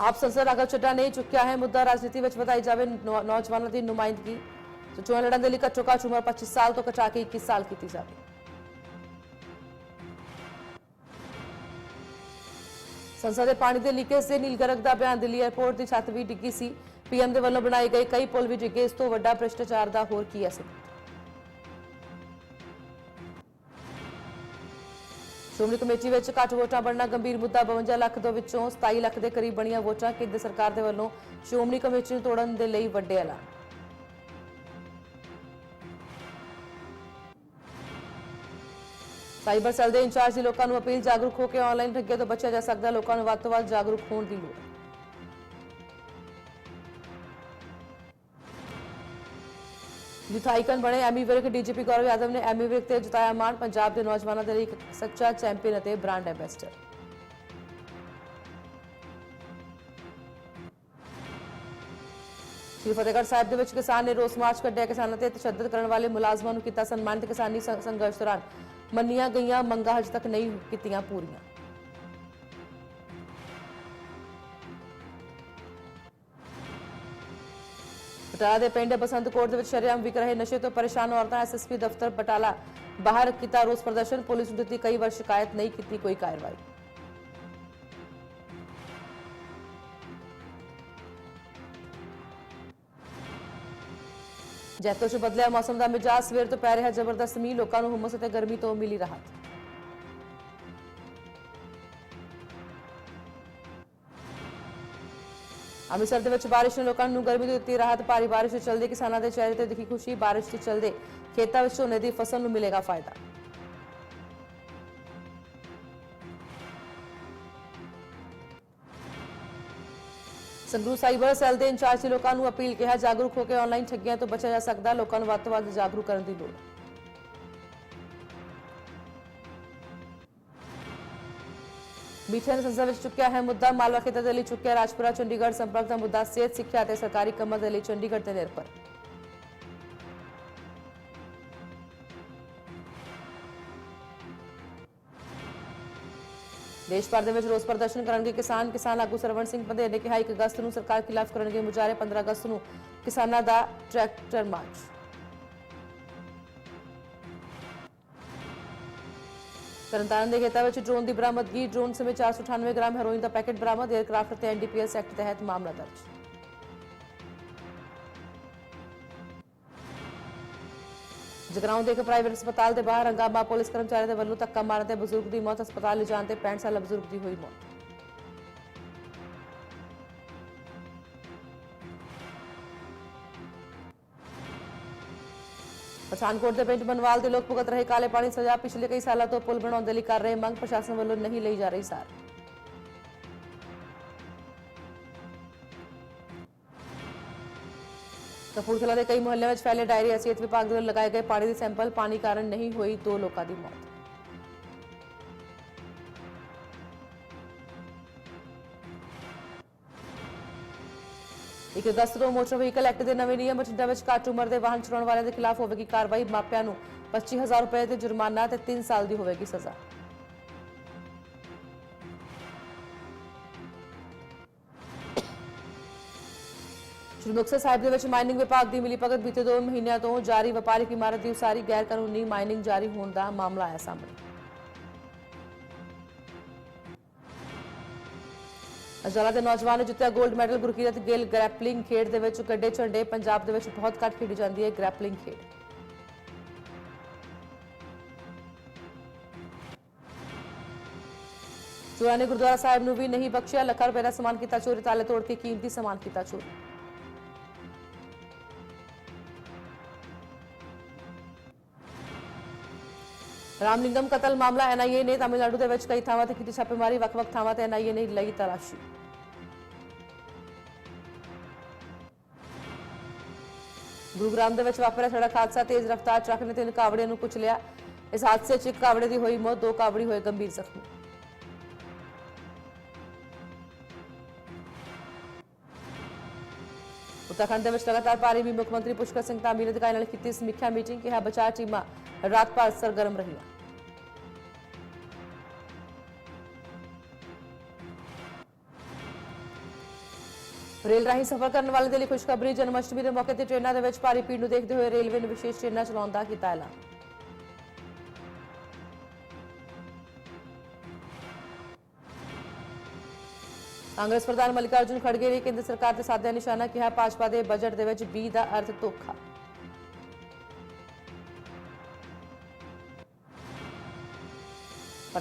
ਆਪ ਸੰਸਦ ਰਾਘਵ ਚੱਡਾ ਨੇ ਚੁੱਕਿਆ ਹੈ। ਮੁੱਦਾ ਰਾਜਨੀਤੀ ਵਿੱਚ ਵਧਾਈ ਜਾਵੇ ਨੌਜਵਾਨਾਂ ਦੀ ਨੁਮਾਇੰਦਗੀ। ਸੋ ਚੋਣ ਲੜਨ ਦੇ ਲਈ ਘੱਟੋ ਘੱਟ ਉਮਰ 25 ਸਾਲ ਤੋਂ ਘਟਾ ਕੇ 21 ਸਾਲ ਕੀਤੀ ਜਾਵੇ। ਸੰਸਦ ਦੇ ਪਾਣੀ ਦੇ ਲੀਕੇਜ ਦੇ ਨੀਲਗਰਗ ਦਾ ਬਿਆਨ। ਦਿੱਲੀ 에ਅਰਪੋਰਟ ਦੀ ਛੱਤ ਵੀ ਡਿੱਗੀ ਸੀ। ਪੀਐਮ ਦੇ ਵੱਲੋਂ ਬਣਾਏ ਗਏ ਕਈ ਪੁਲ ਵੀ ਡਿੱਗੇ। ਇਸ ਤੋਂ ਵੱਡਾ ਭ੍ਰਿਸ਼ਟਾਚਾਰ ਦਾ ਹੋਰ ਕੀ ਹੈ ਸਬੂਤ ਸ਼੍ਰੋਮਣੀ ਕਮੇਟੀ ਵਿੱਚ ਘੱਟ ਵੋਟਾਂ ਬਣਨਾ ਗੰਭੀਰ ਮੁੱਦਾ। 52 ਲੱਖ ਦੇ ਵਿੱਚੋਂ 27 ਲੱਖ ਦੇ ਕਰੀਬ ਬਣੀਆਂ ਵੋਟਾਂ ਕੇਂਦਰ ਸਰਕਾਰ ਦੇ ਵੱਲੋਂ ਸ਼੍ਰੋਮਣੀ ਕਮੇਟੀ ਨੂੰ ਤੋੜਨ ਦੇ ਲਈ ਵੱਡੇ ਐਲਾਨ। ਸਾਈਬਰ ਸੈੱਲ ਦੇ ਇੰਚਾਰਜ ਦੀ ਲੋਕਾਂ ਨੂੰ ਅਪੀਲ, ਜਾਗਰੂਕ ਹੋ ਕੇ ਆਨਲਾਈਨ ਠੱਗੀਆਂ ਤੋਂ ਬਚਿਆ ਜਾ ਸਕਦਾ। ਲੋਕਾਂ ਨੂੰ ਵੱਧ ਤੋਂ ਵੱਧ ਜਾਗਰੂਕ ਹੋਣ ਦੀ ਲੋੜ। ਹੈ ਬਣੇ ਐਮੀ ਵਿਰਕ, ਡੀਜੀਪੀ ਗੌਰਵ ਯਾਦਵ ਨੇ ਐਮੀ ਵਿਰਕ ਤੇ ਜਤਾਇਆ ਮਾਣ, ਪੰਜਾਬ ਦੇ ਨੌਜਵਾਨਾਂ ਦੇ ਲਈ ਇੱਕ ਸੱਚਾ ਚੈਂਪੀਅਨ ਅਤੇ ਬ੍ਰਾਂਡ ਐਂਬੈਸਡਰ। ਸ਼੍ਰੀ ਫਤਿਹਗੜ੍ਹ ਸਾਹਿਬ ਦੇ ਵਿੱਚ ਕਿਸਾਨ ਨੇ ਰੋਸ ਮਾਰਚ ਕੱਢਿਆ ਕਿਸਾਨਾਂ ਤੇ ਤਸ਼ੱਦਦ ਕਰਨ ਵਾਲੇ ਮੁਲਾਜ਼ਮਾਂ ਨੂੰ ਕੀਤਾ ਸਨਮਾਨਿਤ ਕਿਸਾਨੀ ਸੰਘਰਸ਼ ਦੌਰਾਨ ਮੰਨੀਆਂ ਗਈਆਂ ਮੰਗਾਂ ਹਜੇ ਤੱਕ ਨਹੀਂ ਕੀਤੀਆਂ ਪੂਰੀਆਂ। ਬਟਾਲਾ ਦੇ ਪਿੰਡ ਬਸੰਤਕੋਟ ਦੇ ਵਿੱਚ ਸ਼ਰੇਆਮ ਵਿਕ ਰਹੇ ਨਸ਼ੇ ਤੋਂ ਪਰੇਸ਼ਾਨ ਔਰਤਾਂ ਐਸਐਸਪੀ ਦਫ਼ਤਰ ਬਟਾਲਾ ਬਾਹਰ ਕੀਤਾ ਰੋਸ ਪ੍ਰਦਰਸ਼ਨ। ਪੁਲਿਸ ਨੂੰ ਦਿੱਤੀ ਕਈ ਵਾਰ ਸ਼ਿਕਾਇਤ, ਨਹੀਂ ਕੀਤੀ ਕੋਈ ਕਾਰਵਾਈ। ਜੈਤੋ 'ਚ ਬਦਲਿਆ ਮੌਸਮ ਦਾ ਮਿਜਾਜ਼। ਸਵੇਰ ਤੋਂ ਪੈ ਰਿਹਾ ਜ਼ਬਰਦਸਤ ਮੀਂਹ। ਲੋਕਾਂ ਨੂੰ ਹੁਮਸ ਅਤੇ ਗਰਮੀ ਤੋਂ ਮਿਲੀ ਰਾਹਤ। ਅੰਮ੍ਰਿਤਸਰ ਦੇ ਵਿੱਚ ਬਾਰਿਸ਼ ਨੇ ਲੋਕਾਂ ਨੂੰ ਗਰਮੀ ਤੋਂ ਦਿੱਤੀ ਰਾਹਤ ਭਾਰੀ ਬਾਰਿਸ਼ ਦੇ ਚਲਦੇ, ਕਿਸਾਨਾਂ ਦੇ ਚਿਹਰੇ ਤੇ ਦਿਖੀ ਖੁਸ਼ੀ, ਬਾਰਿਸ਼ ਦੇ ਚਲਦੇ ਖੇਤਾਂ ਵਿੱਚ ਝੋਨੇ ਦੀ ਫਸਲ ਨੂੰ ਮਿਲੇਗਾ ਫਾਇਦਾ। ਸੰਗਰੂ ਸਾਈਬਰ ਸੈੱਲ ਦੇ ਇੰਚਾਰਜ ਨੇ ਲੋਕਾਂ ਨੂੰ ਅਪੀਲ, ਕਿਹਾ ਜਾਗਰੂਕ ਹੋ ਕੇ ਆਨਲਾਈਨ ਠੱਗੀਆਂ ਤੋਂ ਬਚਿਆ ਜਾ ਸਕਦਾ, ਲੋਕਾਂ ਨੂੰ ਵੱਧ ਤੋਂ ਵੱਧ ਜਾਗਰੂਕ ਕਰਨ ਦੀ ਲੋੜ। ਹੈ ਮੀਠੇ ਨੇ ਸੰਸਦ ਵਿੱਚ ਚੁੱਕਿਆ ਹੈ ਮੁੱਦਾ ਮਾਲਵਾ ਖੇਤਰ ਦੇ ਲਈ ਚੁੱਕਿਆ, ਰਾਜਪੁਰਾ, ਚੰਡੀਗੜ੍ਹ ਸੰਪਰਕ ਦਾ ਮੁੱਦਾ, ਸਿਹਤ, ਸਿੱਖਿਆ ਅਤੇ ਸਰਕਾਰੀ ਕੰਮਾਂ ਦੇ ਲਈ ਚੰਡੀਗੜ੍ਹ ਤੇ ਨਿਰਭਰ। ਦੇਸ਼ ਭਰ ਦੇ ਵਿੱਚ ਰੋਸ ਪ੍ਰਦਰਸ਼ਨ ਕਰਨਗੇ ਕਿਸਾਨ ਕਿਸਾਨ ਆਗੂ ਸਰਵਣ ਸਿੰਘ ਪੰਧੇਰ ਨੇ ਕਿਹਾ 1 ਅਗਸਤ ਨੂੰ ਸਰਕਾਰ ਖਿਲਾਫ ਕਰਨਗੇ ਮੁਜ਼ਾਹਰੇ 15 ਅਗਸਤ ਨੂੰ ਕਿਸਾਨਾਂ ਦਾ ਟਰੈਕਟਰ ਮਾਰਚ। ਤਰਨਤਾਰਨ ਦੇ ਖੇਤਾਂ ਵਿੱਚ ਡਰੋਨ ਦੀ ਬਰਾਮਦਗੀ ਡਰੋਨ ਸਮੇਤ 498 ਗ੍ਰਾਮ ਹੈਰੋਇਨ ਦਾ ਪੈਕੇਟ ਬਰਾਮਦ। 에ਅਰਕ੍ਰਾਫਟ ਤੇ ਐਨਡੀਪੀਐਸ ਐਕਟ ਤਹਿਤ ਮਾਮਲਾ ਦਰਜ। ਜਗਰਾਉਂ ਦੇ ਇੱਕ ਪ੍ਰਾਈਵੇਟ ਹਸਪਤਾਲ ਦੇ ਬਾਹਰ ਹੰਗਾਮਾ। ਪੁਲਿਸ ਕਰਮਚਾਰੀ ਦੇ ਵੱਲੋਂ ਧੱਕਾ ਮਾਰਨ ਤੇ ਬਜ਼ੁਰਗ ਦੀ ਮੌਤ। ਹਸਪਤਾਲ ਲਿਜਾਣ ਤੇ 65 ਸਾਲਾ ਬਜ਼ੁਰਗ ਦੀ ਹੋਈ ਮੌਤ। ਪਠਾਨਕੋਟ ਦੇ ਪਿੰਡ ਬਨਵਾਲ ਦੇ ਲੋਕ ਭੁਗਤ ਰਹੇ ਕਾਲੇ ਪਾਣੀ ਸਜ਼ਾ ਪਿਛਲੇ ਕਈ ਸਾਲਾਂ ਤੋਂ ਪੁਲ ਬਣਾਉਣ ਦੇ ਲਈ ਕਰ ਰਹੇ ਮੰਗ, ਪ੍ਰਸ਼ਾਸਨ ਵੱਲੋਂ ਨਹੀਂ ਲਈ ਜਾ ਰਹੀ ਸਾਰ। ਕਪੂਰਥਲਾ ਦੇ ਕਈ ਮੁਹੱਲਿਆਂ ਵਿੱਚ ਫੈਲੇ ਡਾਇਰੀਆ, ਸਿਹਤ ਵਿਭਾਗ ਦੇ ਵੱਲੋਂ ਲਗਾਏ ਗਏ ਪਾਣੀ ਦੇ ਸੈਂਪਲ, ਪਾਣੀ ਕਾਰਨ ਨਹੀਂ ਹੋਈ ਦੋ ਲੋਕਾਂ ਦੀ ਮੌਤ। ਇੱਕ ਅਗਸਤ ਤੋਂ ਮੋਟਰ ਵਹੀਕਲ ਐਕਟ ਦੇ ਨਵੇਂ ਨਿਯਮ ਬਠਿੰਡਾ ਵਿੱਚ ਘੱਟ ਉਮਰ ਦੇ ਵਾਹਨ ਚਲਾਉਣ ਵਾਲਿਆਂ ਦੇ ਖਿਲਾਫ ਹੋਵੇਗੀ ਕਾਰਵਾਈ। ਮਾਪਿਆਂ ਨੂੰ 25000 ਰੁਪਏ ਤੇ ਜੁਰਮਾਨਾ ਤੇ 3 ਸਾਲ ਦੀ ਹੋਵੇਗੀ ਸਜ਼ਾ। ਸ਼੍ਰੀ ਮੁਕਤਸਰ ਸਾਹਿਬ ਦੇ ਵਿੱਚ ਮਾਈਨਿੰਗ ਵਿਭਾਗ ਦੀ ਮਿਲੀਭਗਤ ਬੀਤੇ 2 ਮਹੀਨਿਆਂ ਤੋਂ ਜਾਰੀ ਵਪਾਰਿਕ ਇਮਾਰਤ ਦੀ ਉਸਾਰੀ ਗੈਰ ਕਾਨੂੰਨੀ ਮਾਈਨਿੰਗ ਜਾਰੀ ਹੋਣ ਦਾ ਮਾਮਲਾ ਆਇਆ ਸਾਹਮਣੇ। ਅਜਾਲਾ ਦੇ ਨੌਜਵਾਨ ਨੇ ਜਿੱਤਿਆ 골ਡ ਮੈਡਲ ਗੁਰਕੀਰਤ ਗਿੱਲ ਗ੍ਰੈਪਲਿੰਗ ਖੇਡ ਦੇ ਵਿੱਚ ਗੱਡੇ ਝੰਡੇ, ਪੰਜਾਬ ਦੇ ਵਿੱਚ ਬਹੁਤ ਘੱਟ ਖੇਡੀ ਜਾਂਦੀ ਹੈ ਗ੍ਰੈਪਲਿੰਗ ਖੇਡ। ਚੋਰਾਂ ਨੇ ਗੁਰਦੁਆਰਾ ਸਾਹਿਬ ਨੂੰ ਵੀ ਨਹੀਂ ਬਖਸ਼ਿਆ, ਲੱਖਾਂ ਰੁਪਏ ਦਾ ਸਮਾਨ ਕੀਤਾ ਚੋਰੀ, ਤਾਲੇ ਤੋੜ ਕੇ ਕੀਮਤੀ ਸਮਾਨ ਕੀਤਾ ਚੋਰੀ। ਰਾਮਲਿੰਗਮ ਕਤਲ ਮਾਮਲਾ ਐਨਆਈਏ ਨੇ, ਤਾਮਿਲਨਾਡੂ ਦੇ ਵਿੱਚ ਕਈ ਥਾਵਾਂ ਤੇ ਕੀਤੀ ਛਾਪੇਮਾਰੀ, ਵੱਖ-ਵੱਖ ਥਾਵਾਂ ਤੇ ਐਨਆਈਏ ਨੇ ਲਈ ਤਲਾਸ਼ੀ। ਗੁਰੂਗ੍ਰਾਮ ਦੇ ਵਿੱਚ ਵਾਪਰਿਆ ਸੜਕ ਹਾਦਸਾ ਤੇਜ਼ ਰਫ਼ਤਾਰ ਟਰੱਕ ਨੇ ਤਿੰਨ ਕਾਵੜਿਆਂ ਨੂੰ ਕੁਚਲਿਆ ਇਸ ਹਾਦਸੇ 'ਚ ਇੱਕ ਕਾਵੜੇ ਦੀ ਹੋਈ ਮੌਤ, ਦੋ ਕਾਵੜੀ ਹੋਏ ਗੰਭੀਰ ਜ਼ਖਮੀ। ਉੱਤਰਾਖੰਡ ਦੇ ਵਿੱਚ ਲਗਾਤਾਰ ਭਾਰੀ ਵੀ ਮੁੱਖ ਮੰਤਰੀ ਪੁਸ਼ਕਰ ਸਿੰਘ ਧਾਮੀ ਨੇ ਅਧਿਕਾਰੀ ਨਾਲ ਕੀਤੀ ਸਮੀਖਿਆ ਮੀਟਿੰਗ, ਕਿਹਾ ਬਚਾਅ ਟੀਮਾਂ ਰਾਤ ਭਰ ਸਰਗਰਮ ਰਹੀਆਂ। ਰੇਲ ਰਾਹੀਂ ਸਫ਼ਰ ਕਰਨ ਵਾਲੇ ਦੇ ਲਈ ਖੁਸ਼ਖਬਰੀ ਜਨਮ ਅਸ਼ਟਮੀ ਦੇ ਮੌਕੇ ਤੇ ਟ੍ਰੇਨਾਂ ਦੇ ਵਿੱਚ ਭਾਰੀ ਭੀੜ ਨੂੰ ਦੇਖਦੇ ਹੋਏ ਰੇਲਵੇ ਨੇ ਵਿਸ਼ੇਸ਼ ਟ੍ਰੇਨਾਂ ਚਲਾਉਣ ਦਾ ਕੀਤਾ ਐਲਾਨ। ਕਾਂਗਰਸ ਪ੍ਰਧਾਨ ਮੱਲਿਕਾਰਜੁਨ ਖੜਗੇ ਨੇ ਕੇਂਦਰ ਸਰਕਾਰ ਤੇ ਸਾਧਿਆ ਨਿਸ਼ਾਨਾ ਕਿਹਾ, ਭਾਜਪਾ ਦੇ ਬਜਟ ਦੇ ਵਿੱਚ ਬੀ ਦਾ ਅਰਥ ਧੋਖਾ।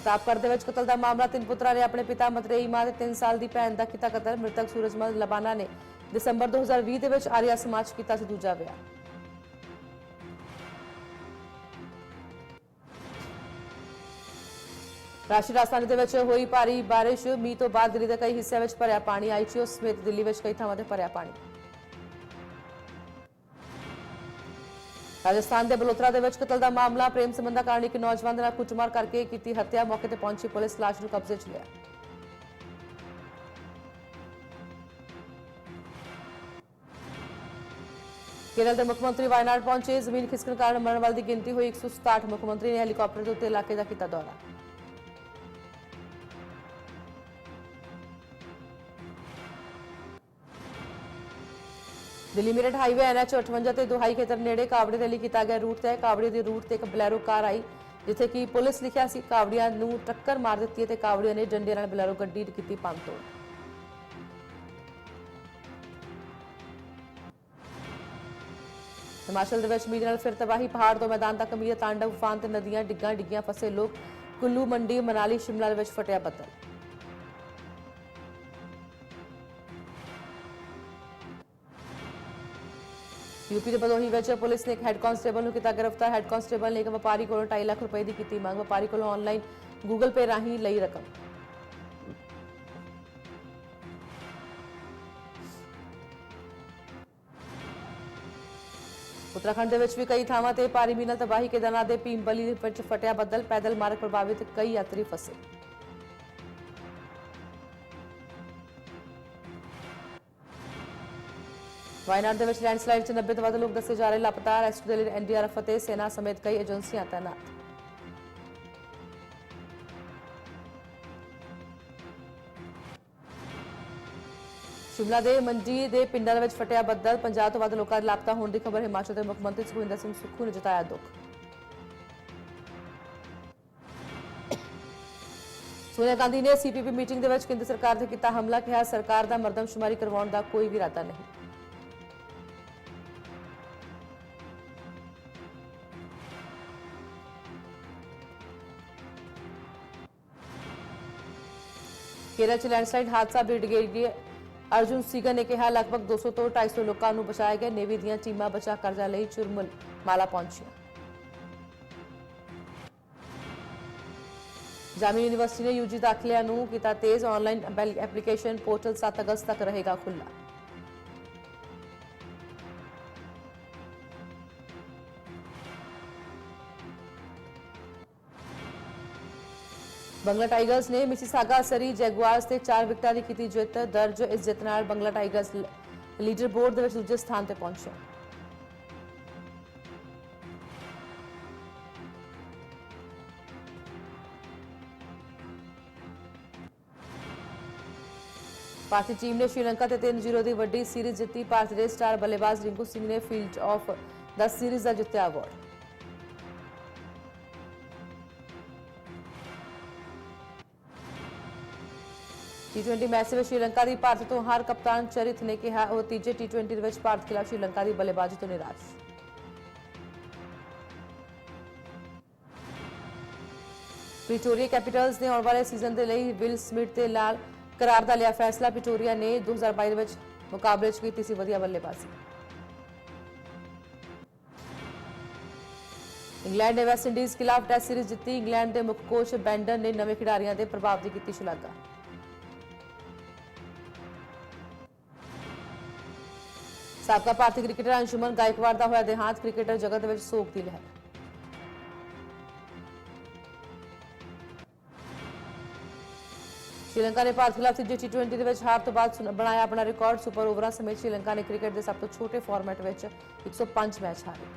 ਪ੍ਰਤਾਪਗੜ੍ਹ ਦੇ ਵਿੱਚ ਕਤਲ ਦਾ ਮਾਮਲਾ। ਤਿੰਨ ਪੁੱਤਰਾਂ ਨੇ ਆਪਣੇ ਪਿਤਾ ਮਤਰੇਈ ਮਾਂ ਤੇ 3 ਸਾਲ ਦੀ ਭੈਣ ਦਾ ਕੀਤਾ ਕਤਲ। ਮ੍ਰਿਤਕ ਸੂਰਜਮਲ ਲਬਾਨਾ ਨੇ ਦਸੰਬਰ 2020 ਦੇ ਵਿੱਚ ਆਰੀਆ ਸਮਾਜ ਕੀਤਾ ਸੀ ਦੂਜਾ ਵਿਆਹ। ਰਾਸ਼ਟਰੀ ਰਾਜਧਾਨੀ ਦੇ ਵਿੱਚ ਹੋਈ ਭਾਰੀ ਬਾਰਿਸ਼। ਮੀਂਹ ਤੋਂ ਬਾਅਦ ਦਿੱਲੀ ਦੇ ਕਈ ਹਿੱਸਿਆਂ ਵਿੱਚ ਭਰਿਆ ਪਾਣੀ। ਆਈਚੀਓ ਸਮੇਤ ਦਿੱਲੀ ਵਿੱਚ ਕਈ ਥਾਵਾਂ ਤੇ ਭਰਿਆ ਪਾਣੀ। ਰਾਜਸਥਾਨ ਦੇ ਬਲੋਤਰਾ ਦੇ ਵਿੱਚ ਕਤਲ ਦਾ ਮਾਮਲਾ, ਪ੍ਰੇਮ ਸੰਬੰਧਾ ਕਾਰਨ ਇੱਕ ਨੌਜਵਾਨ ਦੇ ਨਾਲ ਕੁੱਟਮਾਰ ਕਰਕੇ ਕੀਤੀ ਹੱਤਿਆ, ਮੌਕੇ ਤੇ ਪਹੁੰਚੀ ਪੁਲਿਸ ਲਾਸ਼ ਨੂੰ ਕਬਜ਼ੇ 'ਚ ਲਿਆ। ਕੇਰਲ ਦੇ ਮੁੱਖ ਮੰਤਰੀ ਵਾਇਨਾਡ ਪਹੁੰਚੇ। ਜ਼ਮੀਨ ਖਿਸਕਣ ਕਾਰਨ ਮਰਨ ਵਾਲੇ ਦੀ ਗਿਣਤੀ ਹੋਈ 167 ਮੁੱਖ ਮੰਤਰੀ ਨੇ ਹੈਲੀਕਾਪਟਰ ਦੇ ਉੱਤੇ ਇਲਾਕੇ ਦਾ ਕੀਤਾ ਦੌਰਾ। ਦਿੱਲੀ ਮੇਰਠ ਹਾਈਵੇ ਐਨਐਚ 58 ਤੇ ਦੁਹਾਈ ਖੇਤਰ ਨੇੜੇ ਕਾਵੜੇ ਦੇ ਲਈ ਕੀਤਾ ਗਿਆ। ਰੂਟ ਤੇ ਕਾਵੜੇ ਦੇ ਰੂਟ ਤੇ ਇੱਕ ਬਲੈਰੋ ਕਾਰ ਆਈ, ਜਿੱਥੇ ਕਿ ਪੁਲਿਸ ਲਿਖਿਆ ਸੀ ਕਾਵੜੀਆਂ ਨੂੰ ਟੱਕਰ ਮਾਰ ਦਿੱਤੀ ਤੇ ਕਾਵੜੀਆਂ ਨੇ ਡੰਡੇ ਨਾਲ ਬਲੈਰੋ ਗੱਡੀ ਕੀਤੀ ਕੀਤੀ ਪੰਤੋੜ ਹਿਮਾਚਲ ਦੇ ਵਿੱਚ ਮੀਂਹ ਨਾਲ ਫਿਰ ਤਬਾਹੀ, ਪਹਾੜ ਤੋਂ ਮੈਦਾਨ ਤੱਕ ਮੀਂਹ ਤਾਂਡਵ ਉਫਾਨ ਤੇ ਨਦੀਆਂ ਡਿੱਗਾਂ ਡਿੱਗੀਆਂ, ਫਸੇ ਲੋਕ। ਕੁੱਲੂ ਮੰਡੀ, ਮਨਾਲੀ, ਸ਼ਿਮਲਾ ਦੇ ਵਿੱਚ ਫਟਿਆ ਬੱਦਲ। ਯੂਪੀ ਦੇ ਬਦੋਹੀ ਵਿੱਚ ਪੁਲਿਸ ਨੇ ਇੱਕ ਹੈੱਡ ਕਾਂਸਟੇਬਲ ਨੂੰ ਕੀਤਾ ਗ੍ਰਿਫਤਾਰ। ਹੈੱਡ ਕਾਂਸਟੇਬਲ ਨੇ ਇੱਕ ਵਪਾਰੀ ਕੋਲੋਂ 2.5 ਲੱਖ ਰੁਪਏ ਦੀ ਕੀਤੀ ਮੰਗ। ਵਪਾਰੀ ਕੋਲੋਂ ਆਨਲਾਈਨ ਗੂਗਲ ਪੇ ਰਾਹੀਂ ਲਈ ਰਕਮ। ਉੱਤਰਾਖੰਡ ਦੇ ਵਿੱਚ ਵੀ ਕਈ ਥਾਵਾਂ ਤੇ ਭਾਰੀ ਮੀਂਹ ਨਾਲ ਤਬਾਹੀ, ਕੇਦਾਰਨਾਥ ਦੇ ਭੀਮਬਲੀ ਦੇ ਵਿੱਚ ਫਟਿਆ ਬੱਦਲ। ਪੈਦਲ ਮਾਰਗ ਪ੍ਰਭਾਵਿਤ ਕਈ ਯਾਤਰੀ ਫਸੇ। ਵਾਇਨਾਡ ਦੇ ਵਿੱਚ ਲੈਂਡਸਲਾਈਡ 'ਚ 90 ਤੋਂ ਵੱਧ ਲੋਕ ਦੱਸੇ ਜਾ ਰਹੇ ਲਾਪਤਾ। ਰੈਸਟ ਦੇ ਲਈ ਐਨਡੀਆਰਐਫ ਅਤੇ ਸੈਨਾ ਸਮੇਤ ਕਈ ਏਜੰਸੀਆਂ ਤਾਇਨਾਤ ਸ਼ਿਮਲਾ ਦੇ ਮੰਜੀ ਦੇ ਪਿੰਡਾਂ ਦੇ ਵਿੱਚ ਫਟਿਆ ਬੱਦਲ। 50 ਤੋਂ ਵੱਧ ਲੋਕਾਂ ਦੇ ਲਾਪਤਾ ਹੋਣ ਦੀ ਖਬਰ ਹਿਮਾਚਲ ਦੇ ਮੁੱਖ ਮੰਤਰੀ ਸੁਖਵਿੰਦਰ ਸਿੰਘ ਸੁੱਖੂ ਨੇ ਜਤਾਇਆ ਦੁੱਖ। ਸੋਨੀਆ ਗਾਂਧੀ ਨੇ ਸੀਪੀਪੀ ਮੀਟਿੰਗ ਦੇ ਵਿੱਚ ਕੇਂਦਰ ਸਰਕਾਰ ਤੇ ਕੀਤਾ ਹਮਲਾ। ਕਿਹਾ, ਸਰਕਾਰ ਦਾ ਮਰਦਮਸ਼ੁਮਾਰੀ ਕਰਵਾਉਣ ਦਾ ਕੋਈ ਵੀ ਇਰਾਦਾ ਨਹੀਂ। ਕੇਰਲ ਚ ਲੈਂਡਸਲਾਈਡ ਹਾਦਸਾ ਬ੍ਰਿਗੇਡੀਅਰ ਅਰਜੁਨ ਸੀਗਾ ਨੇ ਕਿਹਾ, ਲਗਭਗ 200 ਤੋਂ 250 ਲੋਕਾਂ ਨੂੰ ਬਚਾਇਆ ਗਿਆ। ਨੇਵੀ ਦੀਆਂ ਟੀਮਾਂ ਬਚਾ ਕਰਜ਼ਾ ਲਈ ਚੁਰਮਲ ਮਾਲਾ ਪਹੁੰਚੀਆਂ। ਜਾਮੀ ਯੂਨੀਵਰਸਿਟੀ ਨੇ ਯੂਜੀ ਦਾਖਲਿਆਂ ਨੂੰ ਕੀਤਾ ਤੇਜ਼। ਆਨਲਾਈਨ ਐਪਲੀਕੇਸ਼ਨ ਪੋਰਟਲ 7 ਅਗਸਤ ਤੱਕ ਰਹੇਗਾ ਖੁੱਲ੍ਹਾ। ਬੰਗਲਾ ਟਾਈਗਰਸ ਨੇ ਮਿਸੀਸਾਗਾ, ਸਰੀ ਜੈਗੁਆਰਸ ਤੇ 4 ਵਿਕਟਾਂ ਦੀ ਕੀਤੀ ਜਿੱਤ। ਦਰਜ ਇਸ ਜਿੱਤ ਨਾਲ ਬੰਗਲਾ ਟਾਈਗਰਸ ਲੀਡਰ ਬੋਰਡ ਦੇ ਵਿੱਚ ਦੂਜੇ ਸਥਾਨ ਤੇ ਪਹੁੰਚਿਆ ਭਾਰਤੀ ਟੀਮ ਨੇ ਸ਼੍ਰੀਲੰਕਾ ਤੇ 3-0 ਦੀ ਵੱਡੀ ਸੀਰੀਜ਼ ਜਿੱਤੀ। ਭਾਰਤ ਦੇ ਸਟਾਰ ਬੱਲੇਬਾਜ਼ ਰਿੰਕੂ ਸਿੰਘ ਨੇ ਫੀਲਡ ਆਫ ਦਾ ਸੀਰੀਜ਼ ਦਾ ਜਿੱਤਿਆ ਅਵਾਰਡ ਟੀ20 ਮੈਚ ਵਿੱਚ ਸ਼੍ਰੀਲੰਕਾ ਦੀ ਭਾਰਤ ਤੋਂ ਹਾਰ ਕਪਤਾਨ ਚਰਿਤ ਨੇ ਕਿਹਾ, ਉਹ ਤੀਜੇ ਟੀ20 ਦੇ ਵਿੱਚ ਭਾਰਤ ਖਿਲਾਫ ਸ਼੍ਰੀਲੰਕਾ ਦੀ ਬੱਲੇਬਾਜ਼ੀ ਤੋਂ ਨਿਰਾਸ਼। ਪ੍ਰੀਟੋਰੀਆ ਕੈਪੀਟਲਸ ਨੇ ਆਉਣ ਵਾਲੇ ਸੀਜ਼ਨ ਦੇ ਲਈ ਵਿਲ ਸਮਿਥ ਦੇ ਨਾਲ ਕਰਾਰ ਦਾ ਲਿਆ ਫੈਸਲਾ। ਪ੍ਰੀਟੋਰੀਆ ਨੇ 2022 ਦੇ ਵਿੱਚ ਮੁਕਾਬਲੇ 'ਚ ਕੀਤੀ ਸੀ ਵਧੀਆ ਬੱਲੇਬਾਜ਼ੀ। ਇੰਗਲੈਂਡ ਨੇ ਵੈਸਟ ਇੰਡੀਜ਼ ਖਿਲਾਫ ਟੈਸਟ ਸੀਰੀਜ਼ ਜਿੱਤੀ। ਇੰਗਲੈਂਡ ਦੇ ਮੁੱਖ ਕੋਚ ਬੈਂਡਨ ਨੇ ਨਵੇਂ ਖਿਡਾਰੀਆਂ ਦੇ ਪ੍ਰਭਾਵ ਦੀ ਕੀਤੀ ਸ਼ਲਾਘਾ। ਸਾਬਕਾ ਭਾਰਤੀ ਕ੍ਰਿਕਟਰ ਅੰਸ਼ੁਮਨ ਗਾਇਕਵਾੜ ਦਾ ਹੋਇਆ ਦੇਹਾਂਤ ਕ੍ਰਿਕਟਰ ਜਗਤ ਵਿੱਚ ਸੋਗ ਦੀ ਲਹਿਰ। ਸ਼੍ਰੀਲੰਕਾ ਨੇ ਭਾਰਤ ਖਿਲਾਫ ਤੀਜੇ ਟੀ20 ਦੇ ਵਿੱਚ ਹਾਰ ਤੋਂ ਬਾਅਦ ਬਣਾਇਆ ਆਪਣਾ ਰਿਕਾਰਡ ਸੁਪਰ ਓਵਰਾਂ ਸਮੇਤ ਸ਼੍ਰੀਲੰਕਾ ਨੇ ਕ੍ਰਿਕਟ ਦੇ ਸਭ ਤੋਂ ਛੋਟੇ ਫਾਰਮੈਟ ਵਿੱਚ 105 ਮੈਚ ਹਾਰੇ।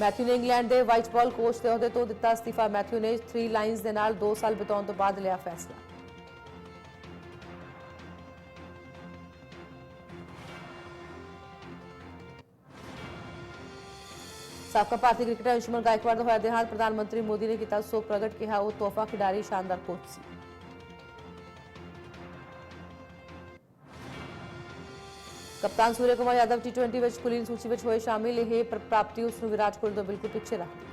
ਮੈਥਿਊ ਨੇ ਇੰਗਲੈਂਡ ਦੇ ਵਾਈਟ ਬਾਲ ਕੋਚ ਦੇ ਅਹੁਦੇ ਤੋਂ ਦਿੱਤਾ ਅਸਤੀਫਾ। ਮੈਥਿਊ ਨੇ 3 ਲਾਈਨਸ ਦੇ ਨਾਲ 2 ਸਾਲ ਬਿਤਾਉਣ ਤੋਂ ਬਾਅਦ ਲਿਆ ਫੈਸਲਾ। ਸਾਬਕਾ ਭਾਰਤੀ ਕ੍ਰਿਕਟਰ ਅੰਸ਼ੁਮਨ ਗਾਇਕਵਾੜ ਦਾ ਹੋਇਆ ਦੇਹਾਂਤ, ਪ੍ਰਧਾਨ ਮੰਤਰੀ ਮੋਦੀ ਨੇ ਕੀਤਾ ਸੋਗ ਪ੍ਰਗਟ, ਕਿਹਾ ਉਹ ਤੋਹਫਾ ਖਿਡਾਰੀ ਸ਼ਾਨਦਾਰ ਕੋਚ ਸੀ। ਕਪਤਾਨ ਸੂਰਯ ਕੁਮਾਰ ਯਾਦਵ ਟੀ20 ਵਿੱਚ ਕੁਲੀਨ ਸੂਚੀ ਵਿੱਚ ਹੋਏ ਸ਼ਾਮਿਲ, ਇਹ ਪ੍ਰਾਪਤੀ ਉਸ ਨੂੰ ਵਿਰਾਟ ਕੋਹਲੀ ਤੋਂ ਬਿਲਕੁਲ ਪਿੱਛੇ ਰੱਖਦੀ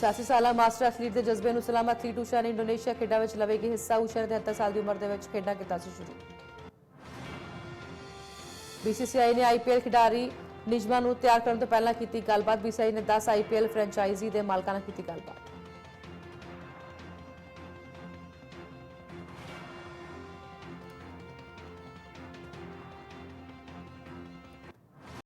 ਛਿਆਸੀ ਸਾਲਾ ਮਾਸਟਰ ਐਥਲੀਟ ਦੇ ਜਜ਼ਬੇ ਨੂੰ ਸਲਾਮ ਐਥਲੀਟ ਊਸ਼ਾ ਨੇ ਇੰਡੋਨੇਸ਼ੀਆ ਖੇਡਾਂ ਵਿੱਚ ਲਵੇਗੀ ਹਿੱਸਾ। ਊਸ਼ਾ ਨੇ 73 ਸਾਲ ਦੀ ਉਮਰ ਦੇ ਵਿੱਚ ਖੇਡਾਂ ਕੀਤਾ ਸੀ ਸ਼ੁਰੂ। BCCI ਨੇ IPL ਖਿਡਾਰੀ ਨਿਜਮਾ ਨੂੰ ਤਿਆਰ ਕਰਨ ਤੋਂ ਪਹਿਲਾਂ ਕੀਤੀ ਗੱਲਬਾਤ। BCCI ਨੇ 10 IPL ਫਰੈਂਚਾਈਜ਼ੀ ਦੇ ਮਾਲਕਾਂ ਨਾਲ ਕੀਤੀ ਗੱਲਬਾਤ।